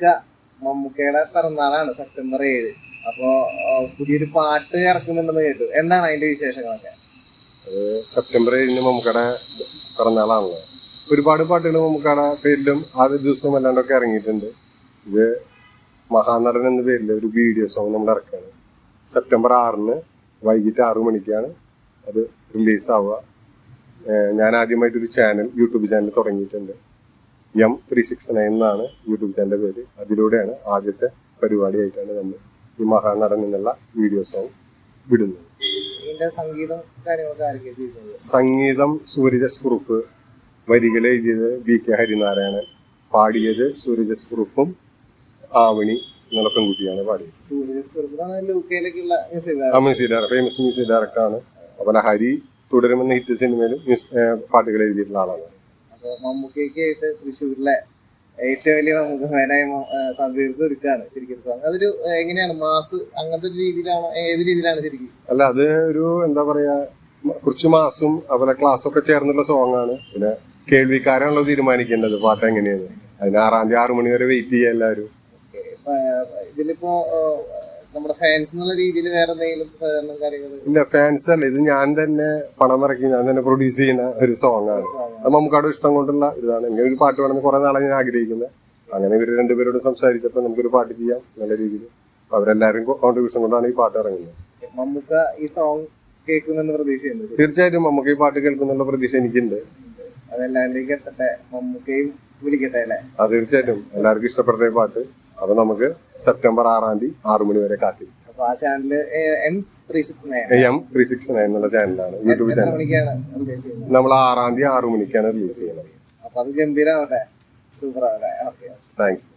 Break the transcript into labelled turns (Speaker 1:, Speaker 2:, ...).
Speaker 1: മമ്മൂക്ക മമ്മൂക്കയുടെ പിറന്നാളാണ് സെപ്റ്റംബർ ഏഴ്. അപ്പോ പുതിയൊരു പാട്ട് ഇറക്കുന്നുണ്ടെന്ന് കേട്ടു. എന്താണ് അതിന്റെ വിശേഷങ്ങളൊക്കെ?
Speaker 2: സെപ്റ്റംബർ ഏഴിന് മമ്മൂക്കയുടെ പിറന്നാളാണല്ലോ. ഒരുപാട് പാട്ടുകൾ മമ്മൂക്കയുടെ പേരിലും ആദ്യ ദിവസവും അല്ലാണ്ടൊക്കെ ഇറങ്ങിയിട്ടുണ്ട്. ഇത് മഹാനടൻ എന്ന പേരിൽ ഒരു വീഡിയോ സോങ് നമ്മൾ ഇറക്കുകയാണ്. സെപ്റ്റംബർ ആറിന് വൈകിട്ട് ആറു മണിക്കാണ് അത് റിലീസ് ആവുക ഞാൻ ആദ്യമായിട്ട് ഒരു ചാനൽ യൂട്യൂബ് ചാനൽ തുടങ്ങിയിട്ടുണ്ട്. എം ത്രീ സിക്സ് നയൻ എന്നാണ് യൂട്യൂബ് ചാനലിന്റെ പേര്. അതിലൂടെയാണ് ആദ്യത്തെ പരിപാടിയായിട്ടാണ് നമ്മൾ ഈ മഹാനടൻ എന്നുള്ള വീഡിയോ സോങ് വിടുന്നത്.
Speaker 1: സംഗീതം കാര്യങ്ങളൊക്കെ
Speaker 2: സംഗീതം സൂര്യജസ് കുറുപ്പ് വരികൾ എഴുതിയത് ബി കെ ഹരിനാരായണൻ. പാടിയത് സൂര്യജസ് കുറുപ്പും ആവണി എന്നുള്ള പെൺകുട്ടിയാണ് പാടിയത്. സൂര്യജസ് കുറുപ്പ് ഫേമസ് മ്യൂസിക് ഡയറക്ടറാണ്. അതുപോലെ ഹരി തുടരുമെന്ന ഹിറ്റ് സിനിമയിലും പാട്ടുകൾ എഴുതിയിട്ടുള്ള ആളാണ്.
Speaker 1: അപ്പൊ മമ്മൂക്കയ്ക്ക് ആയിട്ട് തൃശ്ശൂരിലെ ഏറ്റവും വലിയ മമ്മൂക്ക ഫാനായ എടുക്കുകയാണ് ഒരുക്കാണ് ശരിക്കും സോങ് അതൊരു എങ്ങനെയാണ്? മാസ് അങ്ങനത്തെ ഒരു രീതിയിലാണോ? ഏത് രീതിയിലാണ് ശരിക്കും?
Speaker 2: അല്ല അത് ഒരു എന്താ പറയാ കുറച്ച് മാസും അതുപോലെ ക്ലാസ് ഒക്കെ ചേർന്നുള്ള സോങ് ആണ് പിന്നെ കേൾവിക്കാരാണല്ലോ തീരുമാനിക്കേണ്ടത് പാട്ട് എങ്ങനെയാണ് അതിന് ആറാം തീയതി ആറു മണി വരെ വെയിറ്റ് ചെയ്യാം എല്ലാവരും.
Speaker 1: ഇതിലിപ്പോ നമ്മുടെ ഫാൻസ് എന്നുള്ള രീതിയിൽ വേറെ എന്തെങ്കിലും സഹകരണം കാര്യങ്ങൾ
Speaker 2: ഇല്ല ഫാൻസ് അല്ല. ഇത് ഞാൻ തന്നെ പണം ഇറക്കി ഞാൻ തന്നെ പ്രൊഡ്യൂസ് ചെയ്യുന്ന ഒരു സോങ് ആണ്. അത് നമുക്കവിടെ ഇഷ്ടം കൊണ്ടുള്ള ഇതാണ്. ഇങ്ങനെ ഒരു പാട്ട് വേണമെന്ന് കുറെ നാളെ ഞാൻ ആഗ്രഹിക്കുന്നത് അങ്ങനെ ഇവർ രണ്ടുപേരോട് സംസാരിച്ചപ്പോൾ നമുക്കൊരു പാട്ട് ചെയ്യാം നല്ല രീതിയിൽ. അവരെല്ലാവരും കോൺട്രിബ്യൂഷൻ കൊണ്ടാണ് ഈ പാട്ട് ഇറങ്ങുന്നത്.
Speaker 1: മമ്മൂക്ക ഈ സോങ് കേൾക്കുമെന്ന് പ്രതീക്ഷയുണ്ട്.
Speaker 2: തീർച്ചയായിട്ടും നമുക്ക് ഈ പാട്ട് കേൾക്കുന്നുള്ള പ്രതീക്ഷ എനിക്കുണ്ട്.
Speaker 1: അതെല്ലാവരിലേക്ക് എത്തട്ടെ? മമ്മൂക്കയും വിളിക്കട്ടെ അല്ലേ?
Speaker 2: തീർച്ചയായിട്ടും. എല്ലാവർക്കും ഇഷ്ടപ്പെട്ട പാട്ട്. അപ്പൊ നമുക്ക് സെപ്റ്റംബർ ആറാം തീയതി ആറു മണി വരെ കാത്തിരിക്കും.
Speaker 1: അപ്പൊ ആ channel M three six nine
Speaker 2: M three six nine എന്നുള്ള ചാനലാണ് യൂട്യൂബ് ചാനൽ നമ്മൾ ആറാം തീയതി ആറു മണിക്കാണ് റിലീസ് ചെയ്യുന്നത്.
Speaker 1: അപ്പൊ അത് സൂപ്പർ ആവട്ടെ. Okay
Speaker 2: thank you